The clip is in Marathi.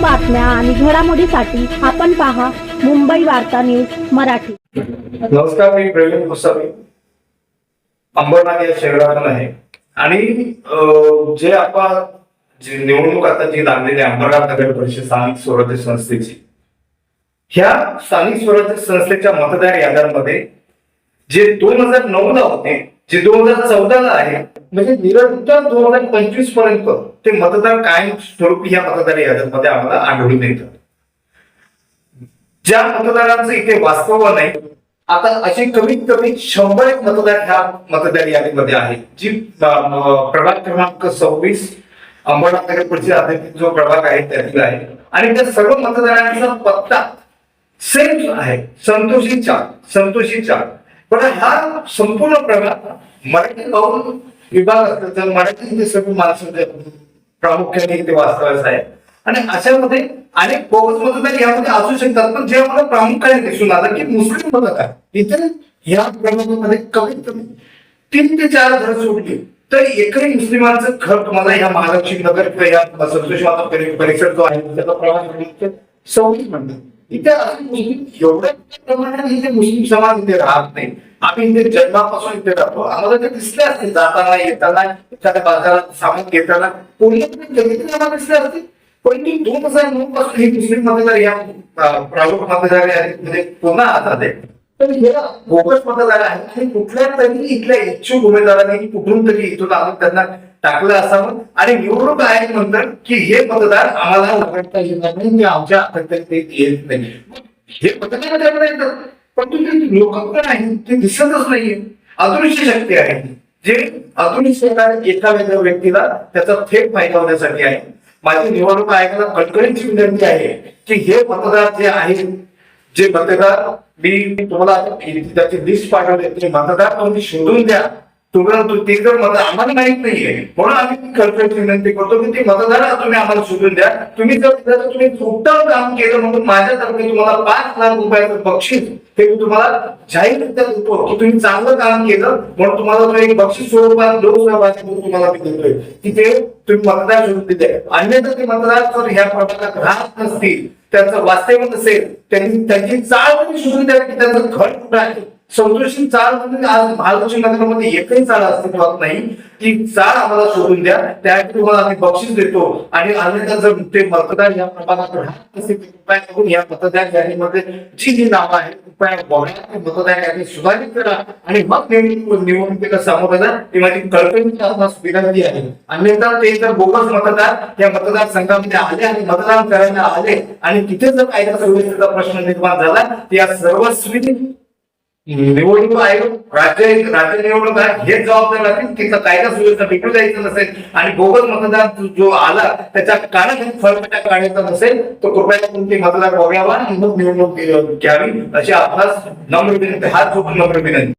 बातम्या आणि घडामोडीसाठी आपण पहा मुंबई वार्ता न्यूज मराठी. नमस्कार मी प्रवीण गोसावी अंबरनाथ या शहरातून आहे. आणि जे आपण जी निवडणूक आता जी लागलेली अंबरनाथ नगर परिषद स्थानिक स्वराज्य संस्थेची ह्या स्थानिक स्वराज्य संस्थेच्या मतदार याद्यांमध्ये जे दोन हजार नऊ ला होते जे दोन हजार चौदा ला आहे म्हणजे निरंतर दोन हजार पंचवीसपर्यंत ते मतदार कायम स्वरूपी या मतदार यादीमध्ये आम्हाला आढळून येतात ज्या मतदारांचं इथे वास्तव नाही आता असे कमीत कमी शंभर एक मतदार ह्या मतदार यादीमध्ये आहे जी प्रभाग क्रमांक सव्वीस अंबरनाथ नगर परिषद आधारित जो प्रभाग आहे त्यातील आहे. आणि त्या सर्व मतदारांचा पत्ता सेम आहे. संतोषी चार संतोषी चार पण हा संपूर्ण प्रभाग मराठी गाऊन विभाग असल्याचं मराठी सर्व माणसं प्रामुख्याने इथे वास्तव्यास आहे आणि अशामध्ये अनेक बोगस मतदार यामध्ये असू शकतात. पण जे मला प्रामुख्याने दिसून आलं की मुस्लिम मतदार इथे या प्रभागामध्ये कमीत कमी तीन ते चार घर सोडली. तर एकही मुस्लिमांचं घर तुम्हाला या महालक्ष्मी नगर किंवा या संतोष माता परिसर जो आहे त्याचा प्रवास क्रमांक म्हणतात इथे एवढ्या प्रमाणात इथे मुस्लिम समाज इथे राहत नाही. आम्ही इथे जन्मापासून इथे राहतो. आम्हाला ते दिसले असते जाताना येताना एखाद्या बाजारात सामान घेताना. कोणी जगतील आम्हाला दिसले असते पण ती दोन हजार नऊ पासून हे मुस्लिम मतदार या अं, प्रारूप मतदार यादीमध्ये म्हणजे पुन्हा आता आहे. तर हे बोगस मतदार आहे. आणि कुठल्या तरी इथल्या इच्छुक उमेदवारांनी कुठून तरी इथून आणून त्यांना टाकलं असावं. आणि निवडणूक आयोग म्हणतात की हे मतदार आम्हाला वगळता येणार नाही मी आमच्या हातात येत नाही. हे मतदार त्याकडे येतात पण तुम्ही लोक नाही आहे ते दिसतच नाहीये. अदृश्य शक्ती आहे. जे अदृश्य एका वेगळ्या व्यक्तीला त्याचा थेट फायदा होण्यासाठी आहे. माझी निवडणूक आयोगाला कळकळीची विनंती आहे की हे मतदार जे आहेत जे मतदार मी तुम्हाला त्याची लिस्ट पाठवली ते मतदार तुम्ही शोधून द्या. तुम्हाला तो ते जर मत आम्हाला माहीत नाहीये म्हणून आम्ही खर्च विनंती करतो की ते मतदार तुम्ही आम्हाला शोधून द्या. तुम्ही जर जर तुम्ही उत्तम काम केलं म्हणून माझ्यातर्फे तुम्हाला पाच लाख रुपयाचं बक्षीस हे मी तुम्हाला जाहीर देतो की तुम्ही चांगलं काम केलं म्हणून तुम्हाला तो एक बक्षीस स्वरूपात लोकसहभागी म्हणून तुम्हाला मी देतोय. की ते तुम्ही मतदार शोधून दिले अन्यथा ते मतदार जर ह्या प्रभागात राहत नसतील त्यांचं वास्तव्य नसेल त्यांनी त्यांची चाळ तुम्ही शोधून द्या की त्यांचं घर कुठं आहे? संतोषी चाळ म्हणजे आज एकही चाळ अस्तित्वात नाही. ती चाळ आम्हाला शोधून द्या. त्यासाठी तुम्हाला आम्ही बक्षीस देतो. आणि अन्यथा जर ते मतदार या प्रमाणात या मतदार यादीमध्ये जी जी नावं आहेत कृपया मतदार यादी सुधारित करा. आणि मग निवडणूक निवडणुकीला सामोरं जा. माझी कळकळीची सुविधा दिली आहे. अन्यथा ते जर बोगस मतदार या मतदारसंघामध्ये आले आणि मतदान करायला आले आणि तिथे जर कायदा सुरक्षेचा प्रश्न निर्माण झाला तर या सर्वस्वी निवडणूक आयोग राज्य राज्य निवडणूक आयोग हेच जबाबदार राहतील तिचा कायदा सुव्यवस्था बिघडू द्यायचं नसेल आणि बोगस मतदार जो- आला त्याच्या कानाखाली फळपट्या काढायचा नसेल तो कृपया करून मतदार बघावा आणि मग निवडणूक घ्यावी अशी आपणास नम्र विनंती हात झोपून नम्र विनंती.